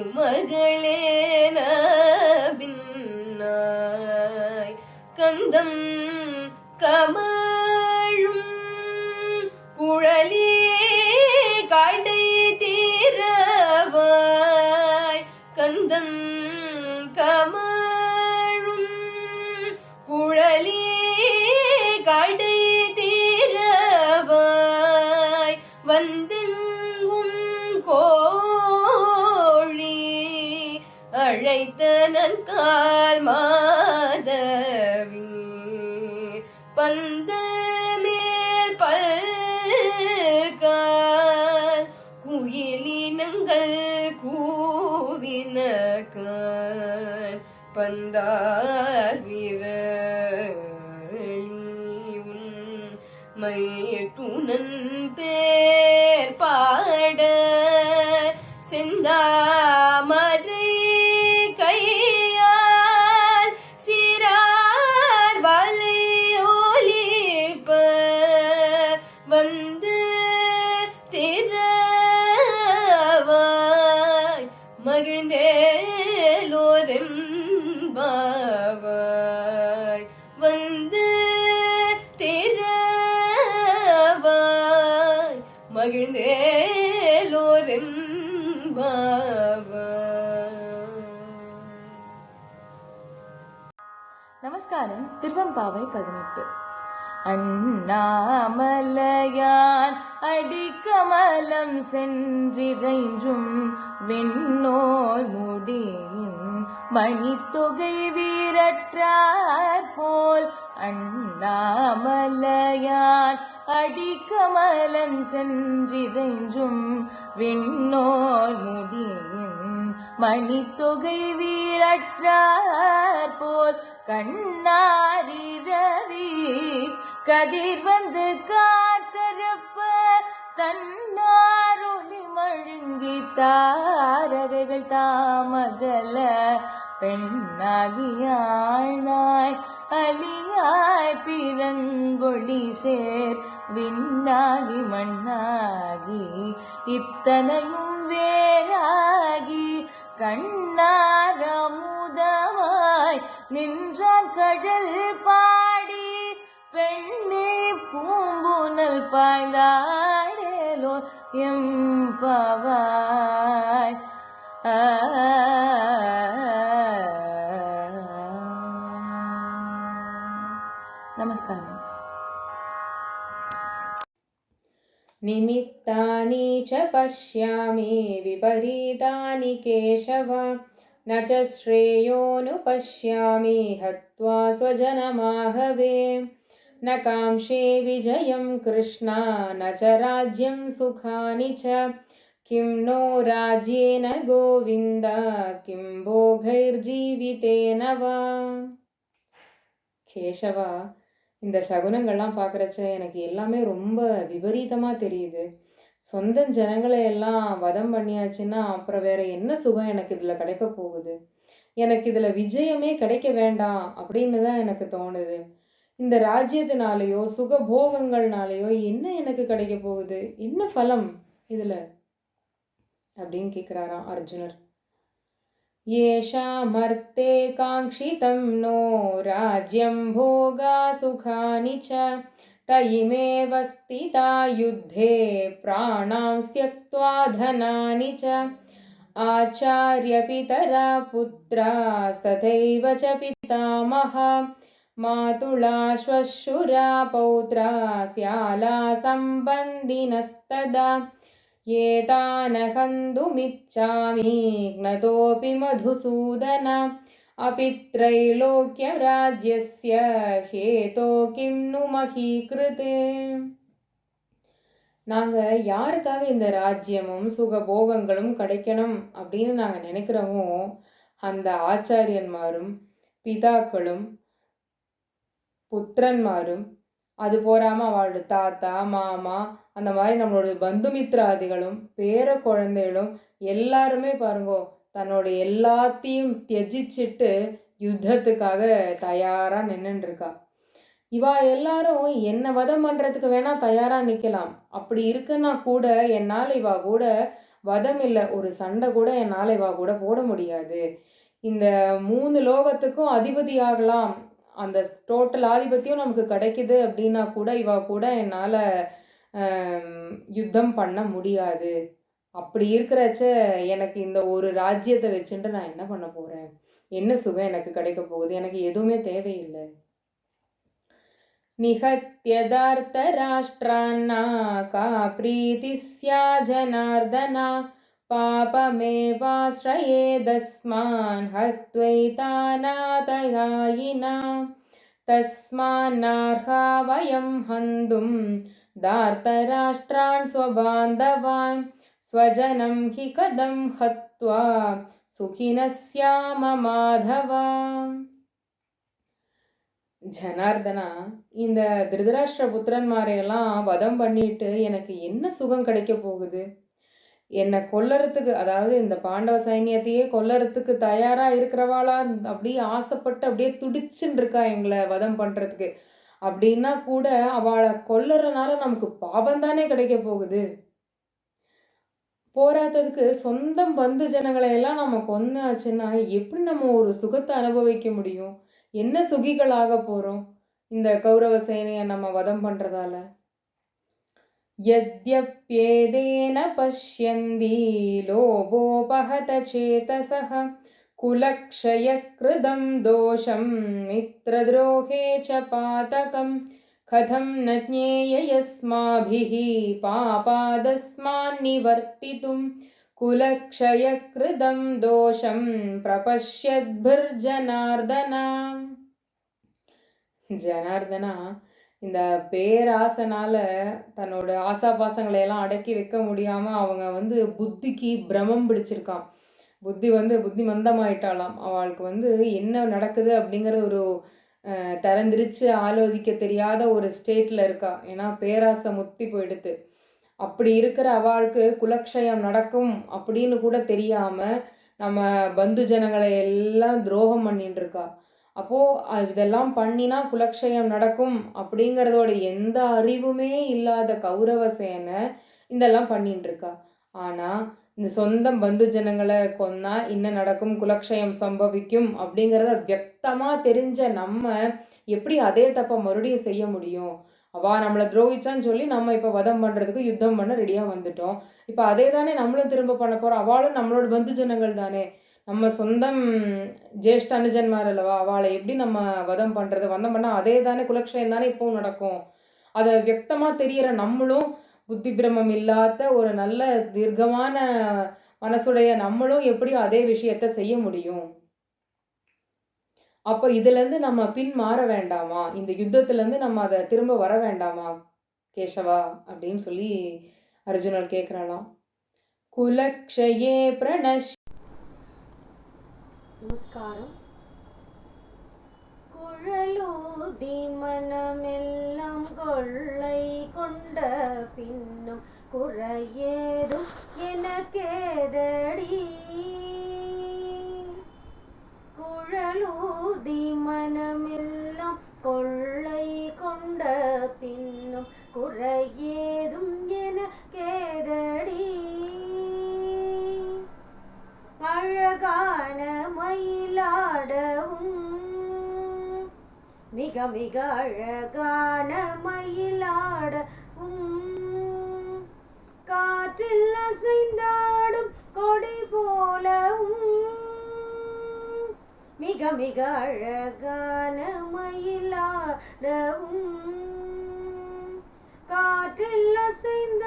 மருமகளே பின்னாய் கந்தம் கமழும் பந்தார் விரலியுன் பேர் பாட செந்தாமரை நமஸ்காரம். திருவம்பாவை பதினெட்டு. அண்ணாமலையான் அடிக்கமலம் சென்றிறைஞ்சும் விண்ணோர் முடியின் மணித்தொகை வீரற்றார் போல் அண்ணாமலையான் அடிக்கமலம் சென்றிறைஞ்சும் விண்ணோர் முடியின் மணித்தொகை வீரற்றார் போல் கண்ணாரிரவி கதிர் வந்து காக்கரப்ப தன்னாரொளி மழுங்கி தாரகைகள் தாமகல பெண்ணாகியாழ்நாய் அலியாய் பிறங்கொழி சேர் விண்ணாகி மண்ணாகி இத்தனையும் வேறாகி கண்ணாரமுதமாய் நின்ற கடல் பாடி பெண்ணே பூம்புனல் பாய்ந்தாடேலோ எம் பவாய். நமஸ்காரம். निमित्तानि च पश्यामि विपरीतानि केशव न च श्रेयोनुपश्यामि हत्वा स्वजनमाहवे न कांक्षे विजयं कृष्णा न च राज्यं सुखानि च किं नो राज्येन गोविन्द किं भोगैर्जीवितेन वा கேசவா இந்த சகுனங்கள்லாம் பார்க்குறச்ச எனக்கு எல்லாமே ரொம்ப விபரீதமாக தெரியுது சொந்த ஜனங்களை எல்லாம் வதம் பண்ணியாச்சுன்னா அப்புறம் வேற என்ன சுகம் எனக்கு இதில் கிடைக்க போகுது எனக்கு இதில் விஜயமே கிடைக்க வேண்டாம் அப்படின்னு தான் எனக்கு தோணுது இந்த ராஜ்யத்தினாலேயோ சுகபோகங்கள்னாலேயோ என்ன எனக்கு கிடைக்க போகுது என்ன ஃபலம் இதில் அப்படின்னு கேட்குறாராம் அர்ஜுனர் येषामर्थे काङ्क्षितं नो राज्यं भोगा सुखानि च तयिमेव स्थिता युद्धे प्राणां त्यक्त्वा धनानि च। आचार्यपितरा पुत्रास्तथैव च पितामहा। मातुला श्वशुरा पौत्रा स्याला सम्बन्धिनस्तदा। एतानहन्तुमिच्छामि ज्ञतोऽपि मधुसूदन अपि त्रैलोक्यराज्यस्य हेतो किं नु महीकृते நாங்கள் யாருக்காக இந்த ராஜ்யமும் சுகபோகங்களும் கிடைக்கணும் அப்படின்னு நாங்கள் நினைக்கிறோமோ அந்த ஆச்சாரியன்மாரும் பிதாக்களும் புத்திரன்மாரும் அது போறாமல் அவளோட தாத்தா மாமா அந்த மாதிரி நம்மளோட பந்துமித்ராதிகளும் பேர குழந்தைகளும் எல்லாருமே பாருங்கோ தன்னோட எல்லாத்தையும் தியஜிச்சிட்டு யுத்தத்துக்காக தயாராக நின்றுருக்கா இவா எல்லாரும் என்னை வதம் பண்ணுறதுக்கு வேணால் தயாராக நிற்கலாம் அப்படி இருக்குன்னா கூட என்னால் இவா கூட வதம் இல்லை. ஒரு சண்டை கூட என்னால் இவா கூட போட முடியாது. இந்த மூணு லோகத்துக்கும் அதிபதி ஆகலாம். அந்த டோட்டல் ஆதிபத்தியம் நமக்கு கிடைக்குது அப்படின்னா கூட இவா கூட என்னால் யுத்தம் பண்ண முடியாது. அப்படி இருக்கிறச்ச எனக்கு இந்த ஒரு ராஜ்யத்தை வச்சுட்டு நான் என்ன பண்ண போகிறேன் என்ன சுகம் எனக்கு கிடைக்க போகுது எனக்கு எதுவுமே தேவையில்லை निहत्यदार्तराष्ट्रान्ना का प्रीतिः स्या जनार्दना पापमेवाश्रयेदस्मान् हत्वैतानातयायिना तस्मान्नार्हा वयं हन्तुं दार्तराष्ट्रान् स्वबान्धवान् स्वजनं हि कदं हत्वा सुखिनः स्याम माधवा ஜனார்தனா இந்த திருதராஷ்டிர புத்திரன்மாரையெல்லாம் வதம் பண்ணிட்டு எனக்கு என்ன சுகம் கிடைக்க போகுது என்னை கொல்லறதுக்கு அதாவது இந்த பாண்டவ சைன்யத்தையே கொல்லறதுக்கு தயாரா இருக்கிறவாளா அப்படியே ஆசைப்பட்டு அப்படியே துடிச்சுன்னு இருக்கா எங்களை வதம் பண்றதுக்கு அப்படின்னா கூட அவளை கொல்லறனால நமக்கு பாபம் தானே கிடைக்க போகுது போராட்டத்துக்கு சொந்தம் பந்து ஜனங்களை எல்லாம் நம்ம கொன்னாச்சுன்னா எப்படி நம்ம ஒரு சுகத்தை அனுபவிக்க முடியும் என்ன சுகிகளாக போறோம் இந்த கௌரவ சேனையை நம்ம வதம் பண்றதால यद्यप्येदेन पश्यन्ति लोभोपहत चेतसः कुलक्षयकृतं दोषं मित्रद्रोहे च पातकं कथं न ज्ञेययस्माभिः पापादस्मान्निवर्तितुं कुलक्षयकृतं दोषं प्रपश्यद्भिर्जनार्दना ஜனார்தனா இந்த பேராசனால தன்னோட ஆசாபாசங்களை எல்லாம் அடக்கி வைக்க முடியாம அவங்க வந்து புத்திக்கு பிரமம் பிடிச்சிருக்கான் புத்தி வந்து புத்தி மந்தமாயிட்டாளாம் அவளுக்கு வந்து என்ன நடக்குது அப்படிங்கிறது ஒரு தரந்திரிச்சு ஆலோசிக்க தெரியாத ஒரு ஸ்டேட்டில் இருக்கா. ஏன்னா பேராசை முத்தி போயிடுது அப்படி இருக்கிற அவளுக்கு குலக்ஷயம் நடக்கும் அப்படின்னு கூட தெரியாமல் நம்ம பந்து ஜனங்களை எல்லாம் துரோகம் பண்ணிட்டு இருக்கா. அப்போது இதெல்லாம் பண்ணினா குலக்ஷயம் நடக்கும் அப்படிங்கிறதோட எந்த அறிவுமே இல்லாத கௌரவ சேனை இதெல்லாம் பண்ணிட்டு இருக்கா. ஆனால் இந்த சொந்தம் பந்து ஜனங்களை கொன்னா என்ன நடக்கும் குலக்ஷயம் சம்பவிக்கும் அப்படிங்கிறத வியக்தமாக தெரிஞ்ச நம்ம எப்படி அதே தப்பை மறுபடியும் செய்ய முடியும்? அவா நம்மளை துரோகிச்சான்னு சொல்லி நம்ம இப்போ வதம் பண்ணுறதுக்கு யுத்தம் பண்ண ரெடியாக வந்துட்டோம். இப்போ அதே தானே நம்மளும் திரும்ப பண்ண போகிறோம் அவளும் நம்மளோட பந்து ஜனங்கள் தானே. நம்ம சொந்தம் ஜேஷ்ட அனுஜன்மார் அல்லவா? அவளை எப்படி நம்ம வதம் பண்ணுறது வதம் பண்ணால் அதே தானே குலக்ஷயம் தானே இப்போவும் நடக்கும். அதை வியக்தமாக தெரிகிற நம்மளும் புத்தி பிரமம் இல்லாத ஒரு நல்ல தீர்க்கமான மனசுடைய நம்மளும் எப்படியும் அதே விஷயத்த செய்ய முடியும். அப்போ இதுலேருந்து நம்ம பின் மாற வேண்டாமா? இந்த யுத்தத்துலேருந்து நம்ம அதை திரும்ப வர வேண்டாமா கேசவா? அப்படின்னு சொல்லி அர்ஜுனன் கேட்குறாளாம் குலக்ஷயே பிரணஷ். நமஸ்காரம். குழலூதி மனமெல்லாம் கொள்ளை கொண்ட பின்னும் குறையேதும் எனக்கேதடி. குழலூதி மனமெல்லாம் கொள்ளை கொண்ட பின்னும் குறையே மிக மிக அழகான மயிலாட காற்றில் அசைந்தாடும் கொடி போலவும் மிக மிக அழகான மயிலாடவும் காற்றில் அசைந்த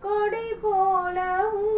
கொடி போலவும்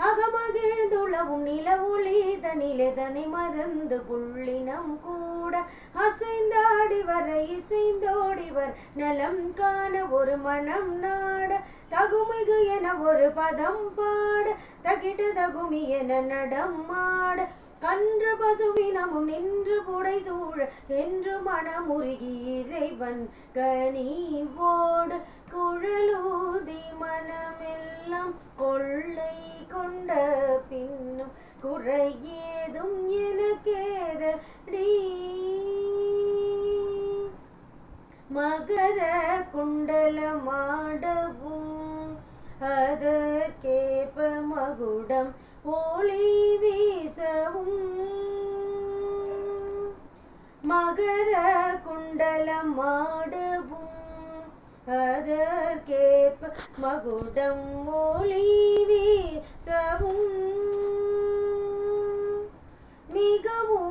அகமகிழ்ந்துளவும் நில ஒளிதனிலெதனை மறந்து புள்ளினம் கூட அசைந்தாடி வர இசைந்தோடிவர். நலம் காண ஒரு மனம் நாட தகுமிகு என ஒரு பதம் பாட தகிட்டு தகுமி என நடமாட கன்று பசுவினமும் நின்று புடை சூழ என்று மனமுருகி இறைவன் கனிவோடு குழலூதி மனமெல்லாம் கொள்ளை கொண்ட பின்னும் குறையே குண்டலமாடவும் அதற்கேற்ப மகுடம் ஒளி வீசவும் மகர குண்டலமாடவும் அதற்கேற்ப மகுடம் ஒளி வீசவும் மிகவும்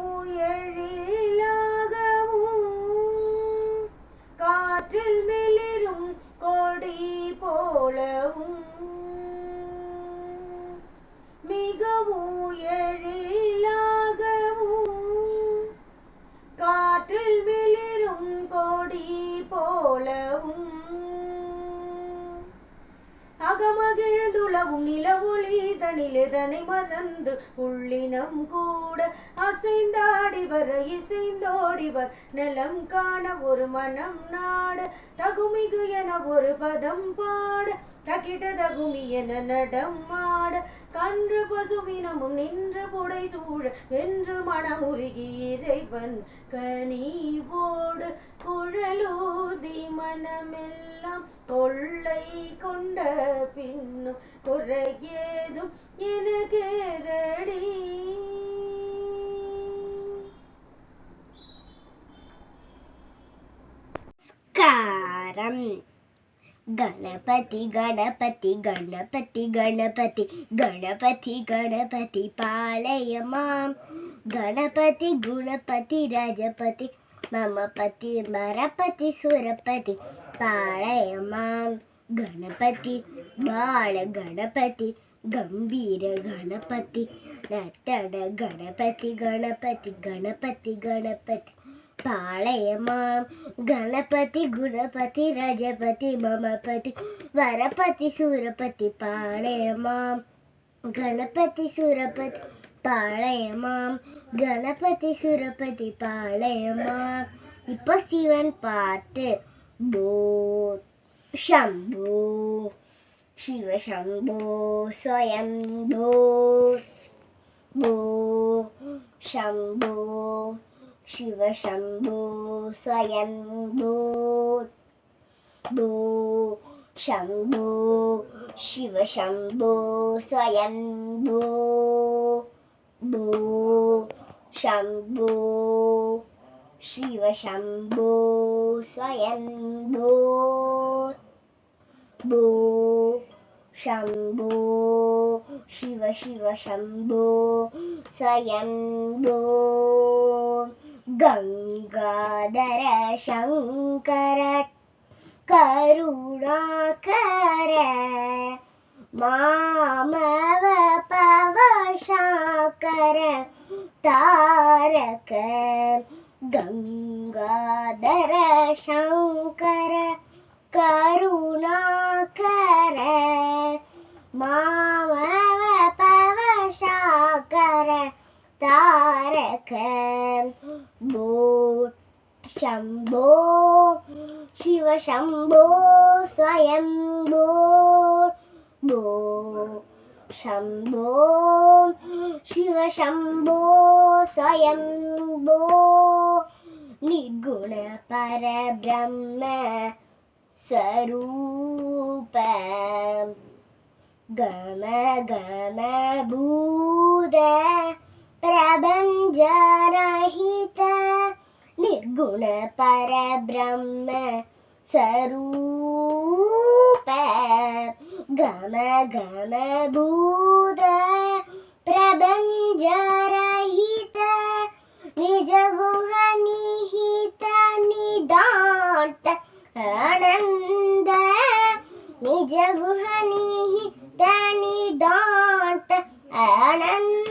மனம் நாட. தகுமிகு என ஒரு பதம் பாட. தகிட தகுமி என நடம் ஆட கன்று பசுமினமும் நின்று புடை சூழ. வென்று மனமுருகி இறைவன் கனிவோடு குழலூதி மனமெல்லாம் கொள்ளை கொண்ட பின்னும் குறையேதும். எனக்கேதடி காரம் கணபதி கணபதி கணபதி கணபதி கணபதி கணபதி பாளையமாம். கணபதி குணபதி ராஜபதி மமபதி மரபதி சுரபதி பாளையமாம். கணபதி பால கணபதி கம்பீர கணபதி நத்தட கணபதி கணபதி கணபதி கணபதி பாளையமாம் கணபதி குணபதி ரஜபதி மமபதி வரபதி சூரபதி பாளையமாம் கணபதி சூரபதி பாளையமாம் கணபதி சுரபதி பாளையமாம் இப்போ சிவன் பாட்டு போ शम्भो शिव शम्भो स्वयं भो भो शम्भो शिव शम्भो स्वयं भो भो शम्भो शिव शम्भो स्वयं भो भो शम्भो शिव शम्भो स्वयं भो भो शम्भो शिव शिव शम्भो स्वयं भो गङ्गाधर शङ्कर करुणाकर मामव पवशाकर तारक गङ्गाधर शङ्कर करुणाकर मामव पवशाकर तारक भो शम्भो शिव शम्भो स्वयं भो भो शम्भो शिव शम्भो स्वयं भो निर्गुण परब्रह्म स्वरूप गम गम भूत प्रभञ्जरहित निर्गुणपरब्रह्म स्वरूप गम गम भूत प्रभञ्जरहित निजगुहनिहित निदान्त आनन्द निजगुहनिहित निदान्त आनन्द।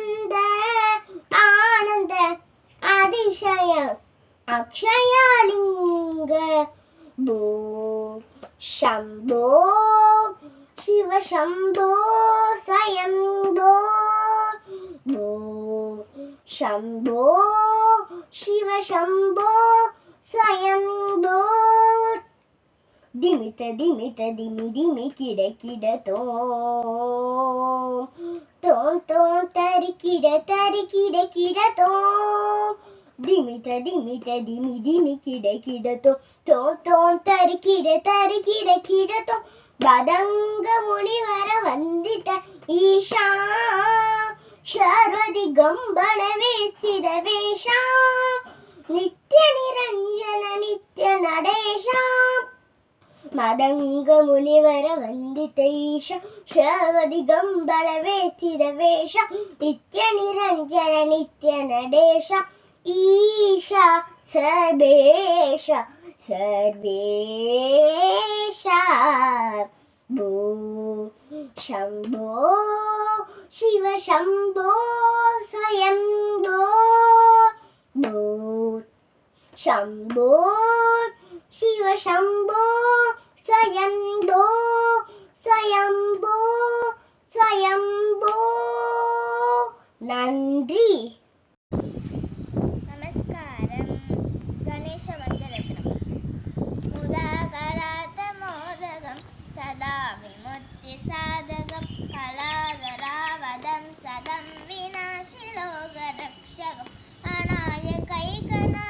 అక్షయాలింగ భూ శంభో శివ శంభో స్వయంభో భూ శంభో శివ శంభో స్వయంభో ದಿಮಿತ ದಿಮಿತ ದಿಮಿ ದಿಮಿ ಕಿಡ ಕಿಡ ತೋ ತೋ ತೋ ತರಿ ಕಿಡ ತರಿ ಕಿಡ ಕಿಡ ತೋ ದಿಮಿತ ದಿಮಿತ ದಿಮಿ ದಿಮಿ ಕಿಡ ಕಿಡತೋ ತೋ ತೋ ತರಿ ಕಿಡ ತರಿ ಕಿಡ ಕಿಡತೋ ಬದಂಗ ಮುನಿವರ ವಂದಿತ ಈಶಾ ಶರ್ವದಿ ಗಂಬಳ ವೇಸಿದ ವೇಷ ನಿತ್ಯ ನಿರಂಜನ ನಿತ್ಯ ನಡೆಶ ಮದಂಗ ಮುನಿವರ ವಂದಿತ ಈಶ ಶ್ರವದಿ ಗಂಬಳ ವೇಸಿದ ವೇಷ ನಿತ್ಯ ನಿರಂಜನ ನಿತ್ಯ ईशा सर्वेशा सर्वेशा भू शम्भो शिव शम्भो स्वयम्भो भू शम्भो शिव शम्भो स्वयम्भो स्वयम्भो स्वयम्भो நன்றி సాధకం కళాధరావదం సదం వినాశిలోక రక్షకం అనాయకైకనా